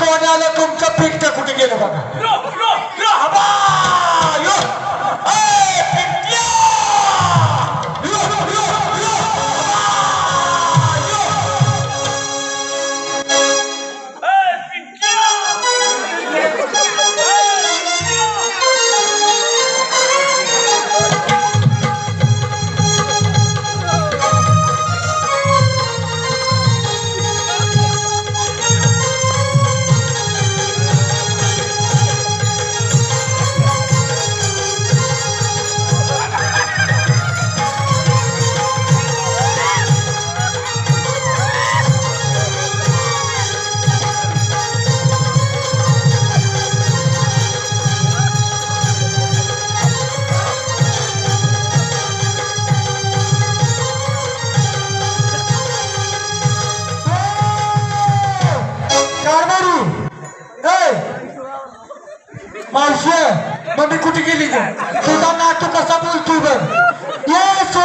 माझं सोन्याला तुमचं पिंट कुठे गेलं बघा? मम्मी कुठे गेली ग? तुझा नातू कसा बोलतो ग ये सो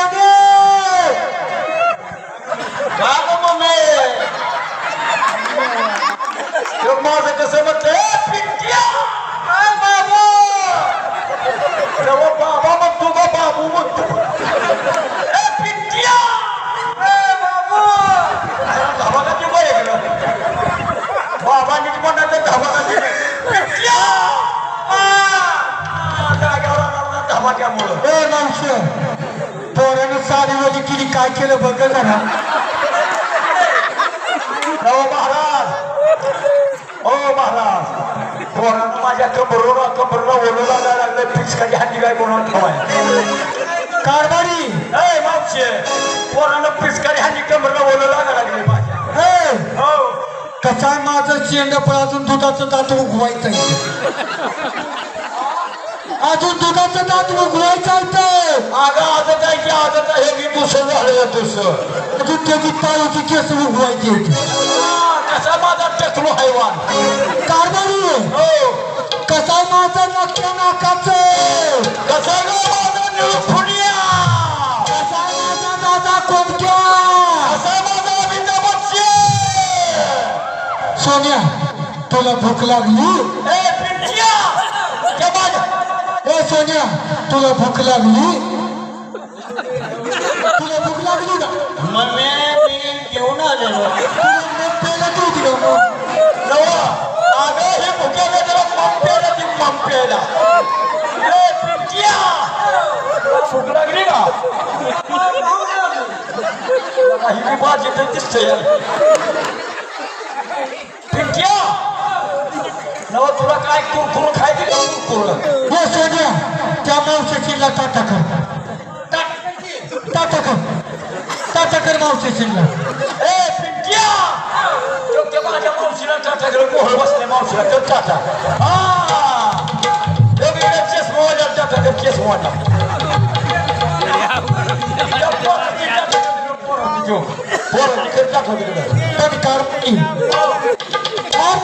ए मावशी पोरानं साडीवाली केली काय केलं बघ जरा. हो महाराज. हो महाराज. पोरानं माझ्या कबरोला कबरला ओलं लागायला लागलं पिचकाची हाती काय कोणाला ठेवाय कारभारी. ए मावशी पोरानं पिचकारी हाती कबरला ओलं लागायला लागले माझ्या. हो. कसा माझं चेंडपळ अजून दुधाचं दात उगवायचं अजून दुधाचं दात उगवायचं अगं आदत आहे की आदत आहे मी दुसरं झालं दुसरं अजून त्याची पायाची केस उगवायची कसा माझा टकलो हैवान कारभारी हो. कसा माझा नक्या नाकाचं. कसा ग माझा निळफुनिया कसा माझा दादा कोणत्या कसा माझा अमिताभ बच्चन सोनिया तुला भूक लागली? ए सोनिया तुला भूक लागली तुला भूक लागली का मम्मी मी घेऊन आलेलो तुला नवा अगं हे भुक्याला त्याला ती पंप्याला ए पिंटिया भूक लागली का ही भाजी तर दिसतंय पिंट्या नव तुला काय कुरकुर खायची का कुरकुर सोन्या त्या मावशीला टाटा कर। टाटा कर टाटा कर। मावशीला ए पिंट्या! तो त्या माझ्या मावशीला टाटा कर मोहळ बसले मावशीला तर टाटा। हा वेगवेगळ्या केस मोहळ्या टाटा कर केस मोहळ्या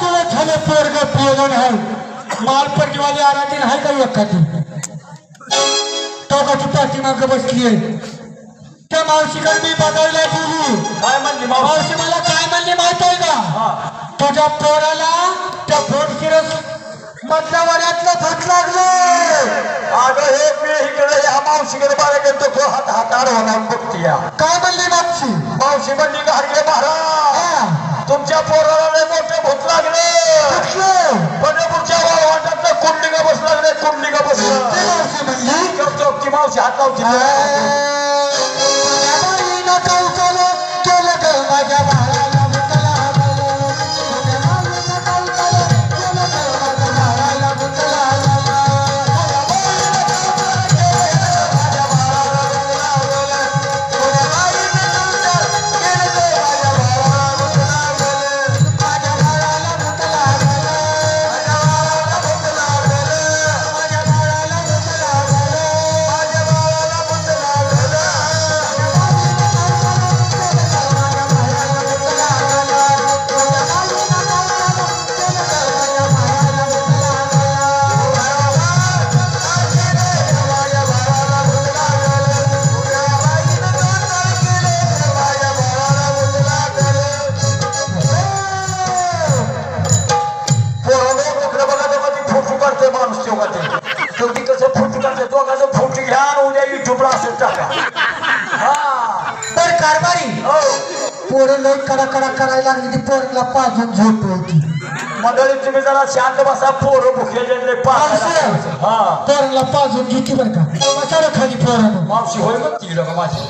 तुला झालं पोरग पियलो नाही माल पडकीवाली आराधीन आहे का एखादी टोकाची पाठीमाग बसली आहे त्या मावशीकडे मी बघायला गेली. काय म्हणली मावशी? मला काय म्हणली माहीत आहे का? तुझ्या पोराला त्या फोन शिरस मधल्या वड्यातलं भट लागलं. अगं हे मी इकडे या मावशीकडे बारा गेलो तो हात हाताड होणार बघती काय म्हणली मावशी? मावशी म्हणली गाडगे महाराज तुमच्या पोराला मोठं भूत लागलं. पंढरपूरच्या वाटातलं कुंडलिका बस लागले कुंडलिका बसलं चौक चौकी मावशी हात लावची माझ्या भावाला असेल टाका हा. तर कारभारी. हो. पोरं लय कडा कडा करायला लागली ती पोरीला पाजून झोप होती. मंडळी तुम्ही जरा शांत बसा पोरं भुकेले हा. पोराला पाजून घेते बरं का? बसा रे खाली पोरानं. मावशी होय मग? ती लोक माझी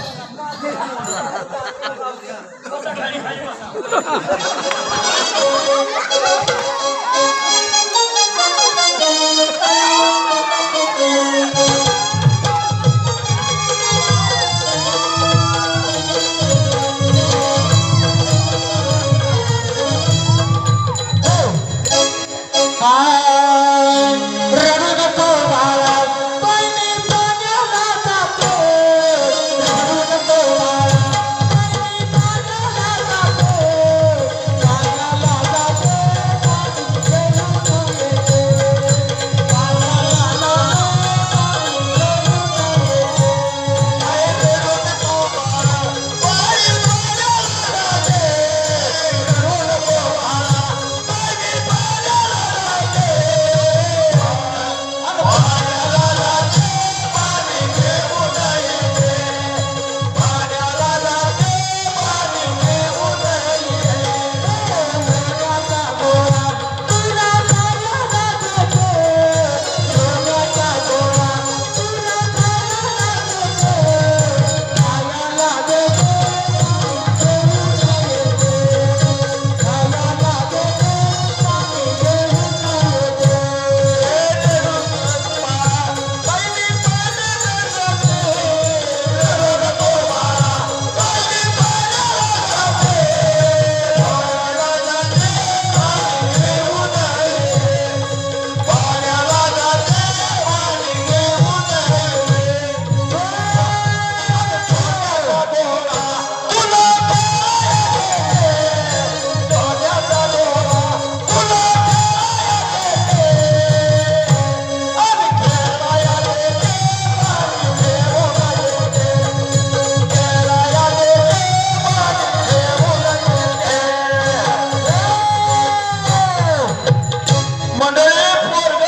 मंडळी पोरग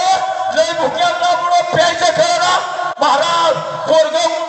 लय भुक्याला पुढं प्यायचं खरं ना महाराज पोरग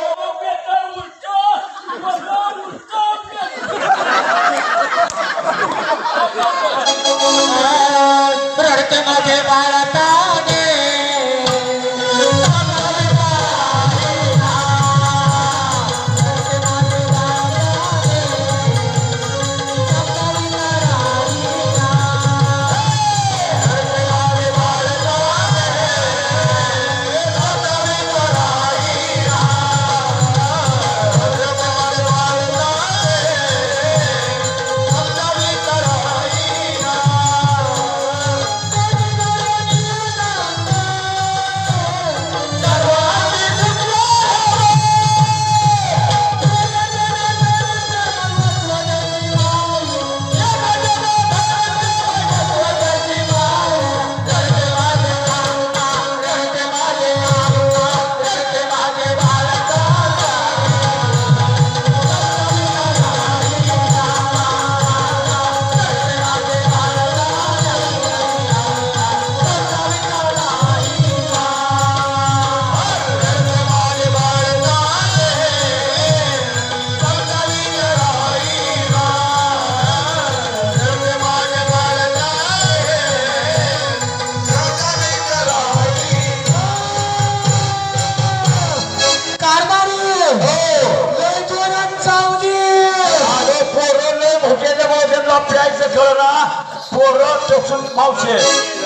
प्यायचं कळ ना पोरं टसून मावशे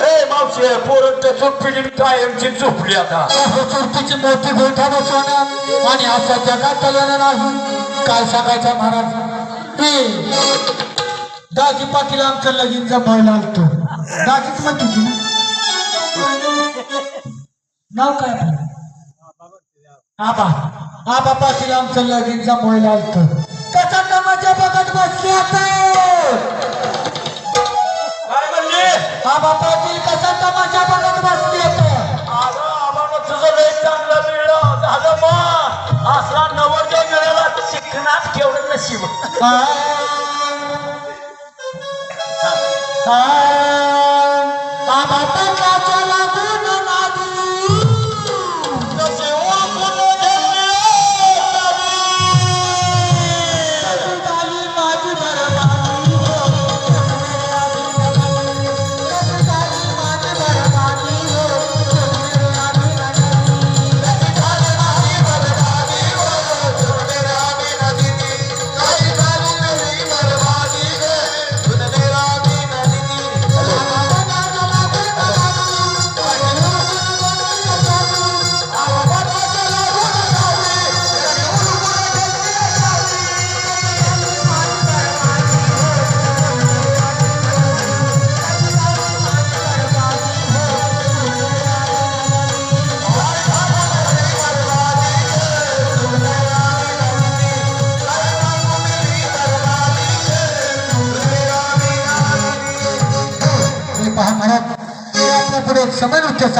ए मावशे पोरं टसून पिढी कायमची झोपली आता. चुरतीची मोठी गोठा बसवणं आणि असा जगात चालवणं नाही. काय सांगायचा महाराज? हे दाजी पाटील आमच्या लगीन जमायला आलतो दाजीच म्हणते ती नाव काय आबा. आबा पाटील आमच्या लगीन जमायला आलतो त्याचा तमाशा बघत बसली आता. आबा पाटील कसा तमाशा बघत बसले अगं आम्हाला तुझं लय चांगलं मिळलं. झालं मग. असला नवरदेव मिळाला शिकणार केवढं नशीब. आबा पाटलाच्या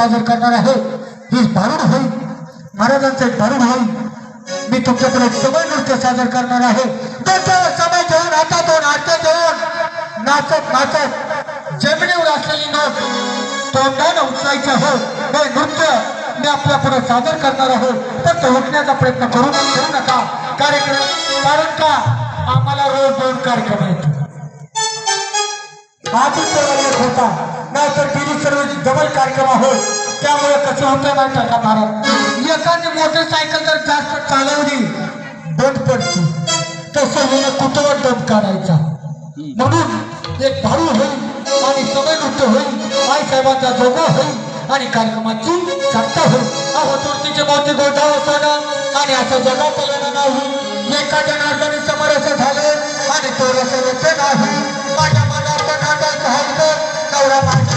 सादर करणार आहे. ही भारुड होईल. महाराजांचं एक भारुड होईल. मी तुमच्याकडे एक समय नृत्य सादर करणार आहे. डोक्यावर समय घेऊन दोन आरते घेऊन नाचत नाचत. जमिनीवर असलेली नोट तोंडानं उचलायची हो. हे नृत्य मी आपल्या पुढे सादर करणार आहे. फक्त उठण्याचा प्रयत्न करू करू नका. कार्यक्रम कारण का? आम्हाला रोज दोन कार्यक्रम आहेत. आजच होता. नाहीतर गेली सर्व डबल कार्यक्रम आहोत त्यामुळे कसं होतं माहिती आहे का महाराज एखादी मोटरसायकल जर जास्त चालवली बंद पडते तसं हिनं कुठवर दम काढायचा म्हणून एक भारू होईल आणि सगळे नृत्य होईल आई साहेबांचा जोगा होईल आणि कार्यक्रमाची सत्ता होईल. अहो चोरतीचे मोठे गोठा होताना आणि असं जगा आलेलं नाही. एका जनार्दनी समोर असं झालं आणि तो असं नाही. माझ्या मनात नाटक आहे तर नवरा माझ्या